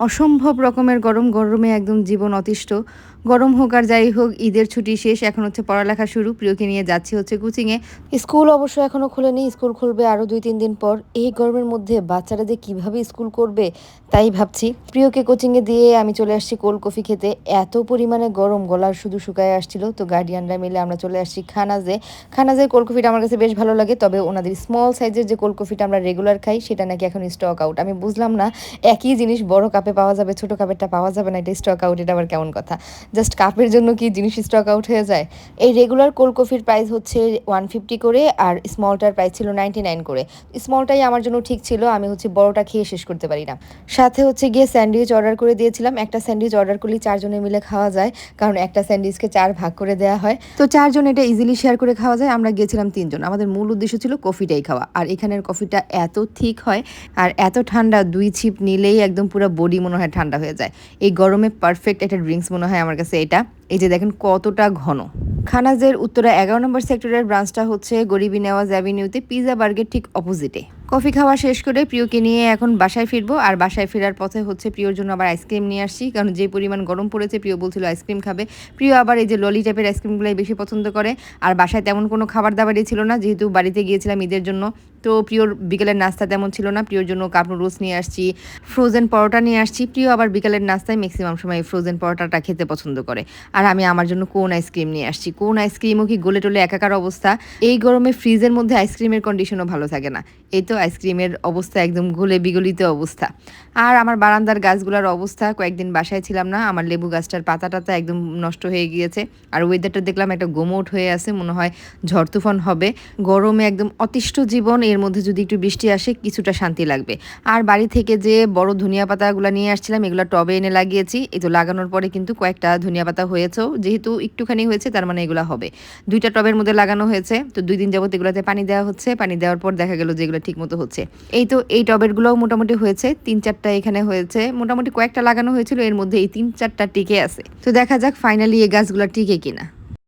অসম্ভব রকমের গরম গরমে একদম জীবন অতিষ্ঠ। গরম হোক আর যাই হোক, ঈদের ছুটি শেষ, এখন হচ্ছে পড়ালেখা শুরু। প্রিয়কে নিয়ে যাচ্ছি হচ্ছে কোচিংয়ে। স্কুল অবশ্য এখনও খুলেনি, স্কুল খুলবে আরও দুই তিন দিন পর। এই গরমের মধ্যে বাচ্চারা যে কীভাবে স্কুল করবে, তাই ভাবছি। প্রিয়কে কোচিংয়ে দিয়ে আমি চলে আসছি কোল্ড কফি খেতে। এত পরিমাণে গরম, গলার শুধু শুকায় আসছিল। তো গার্ডিয়ানরা মিলে আমরা চলে আসছি খানাজে। খানাজের কোল্ড কফিটা আমার কাছে বেশ ভালো লাগে, তবে ওনাদের স্মল সাইজের যে কোল্ড কফিটা আমরা রেগুলার খাই, সেটা নাকি এখন স্টক আউট আমি বুঝলাম না, একই জিনিস বড় কাপে পাওয়া যাবে, ছোট কাপেরটা পাওয়া যাবে না, এটা স্টক আউট এটা আবার কেমন কথা? জাস্ট কাপের জন্য কি জিনিস স্টক আউট হয়ে যায়? এই রেগুলার কোল্ড কফির প্রাইস হচ্ছে ওয়ান ফিফটি করে আর স্মলটার প্রাইস ছিল নাইনটি নাইন করে। স্মলটাই আমার জন্য ঠিক ছিল, আমি হচ্ছে বড়টা খেয়ে শেষ করতে পারি না। সাথে হচ্ছে গিয়ে স্যান্ডউইচ অর্ডার করে দিয়েছিলাম। একটা স্যান্ডউইচ অর্ডার করলেই চারজনে মিলে খাওয়া যায়, কারণ একটা স্যান্ডউইচকে চার ভাগ করে দেওয়া হয়। তো চারজন এটা ইজিলি শেয়ার করে খাওয়া যায়, আমরা গিয়েছিলাম তিনজন। আমাদের মূল উদ্দেশ্য ছিল কফিটাই খাওয়া। আর এখানের কফিটা এত ঠিক হয় আর এত ঠান্ডা, দুই ছিপ নিলেই একদম পুরো বডি মনে হয় ঠান্ডা হয়ে যায়। এই গরমে পারফেক্ট একটা ড্রিঙ্কস মনে হয় আমার কাছে এটা। এই যে দেখেন কতটা ঘন। খানাজের উত্তরা এগারো নম্বর সেক্টরের ব্রাঞ্চটা হচ্ছে গরিবী নেওয়াজ অ্যাভিনিউতে, পিজা বার্গের ঠিক অপোজিটে। কফি খাওয়া শেষ করে প্রিয়কে নিয়ে এখন বাসায় ফিরবো। আর বাসায় ফেরার পথে হচ্ছে প্রিয়র জন্য আবার আইসক্রিম নিয়ে আসছি। কারণ যে পরিমাণ গরম পড়েছে, প্রিয় বলছিল আইসক্রিম খাবে। প্রিয় আবার এই যে ললি টাইপের আইসক্রিমগুলোই বেশি পছন্দ করে। আর বাসায় তেমন কোনো খাবার দাবারই ছিল না। যেহেতু বাড়িতে গিয়েছিলাম ঈদের জন্য, তো প্রিয়র বিকেলের নাস্তা তেমন ছিল না। প্রিয়র জন্য কাপ নুডলস নিয়ে আসছি ফ্রোজেন পরোটা নিয়ে আসছি। প্রিয় আবার বিকেলের নাস্তায় ম্যাক্সিমাম সময় ফ্রোজেন পরোটাটা খেতে পছন্দ করে। আর আমি আমার জন্য কোন আইসক্রিম নিয়ে আসছি? কোন আইসক্রিমও কি গলে টলে একাকার অবস্থা? এই গরমে ফ্রিজের মধ্যে আইসক্রিমের কন্ডিশনও ভালো থাকে না। এই তো আইসক্রিমের অবস্থা একদম গলে বিগলিত অবস্থা। আর আমার বারান্দার গাছগুলোর অবস্থা, কয়েকদিন বাসায় ছিলাম না, আমার লেবু গাছটার পাতা টাতা একদম নষ্ট হয়ে গিয়েছে। আর ওয়েদারটা দেখলাম একটা গোমোট হয়ে আছে, মনে হয় ঝড় তুফান হবে। গরমে একদম অতিষ্ঠ জীবন, এর মধ্যে যদি একটু বৃষ্টি আসে, কিছুটা শান্তি লাগবে। আর বাড়ি থেকে যে বড় ধনিয়া পাতাগুলো নিয়ে আসছিলাম, এগুলো টবে এনে লাগিয়েছি। এই তো লাগানোর পরে কিন্তু কয়েকটা ধনিয়া পাতা হয়েছেও, যেহেতু একটুখানি হয়েছে, তার মানে এগুলো হবে। দুইটা টবের মধ্যে লাগানো হয়েছে, তো দুই দিন যাবত এগুলোতে পানি দেওয়া হচ্ছে। পানি দেওয়ার পর দেখা গেল যে এগুলো ঠিক মতো হচ্ছে। এই তো এই টবেরগুলোও মোটামুটি হয়েছে। তিন চারটা এখানে হয়েছে। মোটামুটি কয়েকটা লাগানো হয়েছিল, এর মধ্যে এই তিন চারটা টিকে আছে। তো দেখা যাক ফাইনালি এই গাছগুলো টিকে কিনা।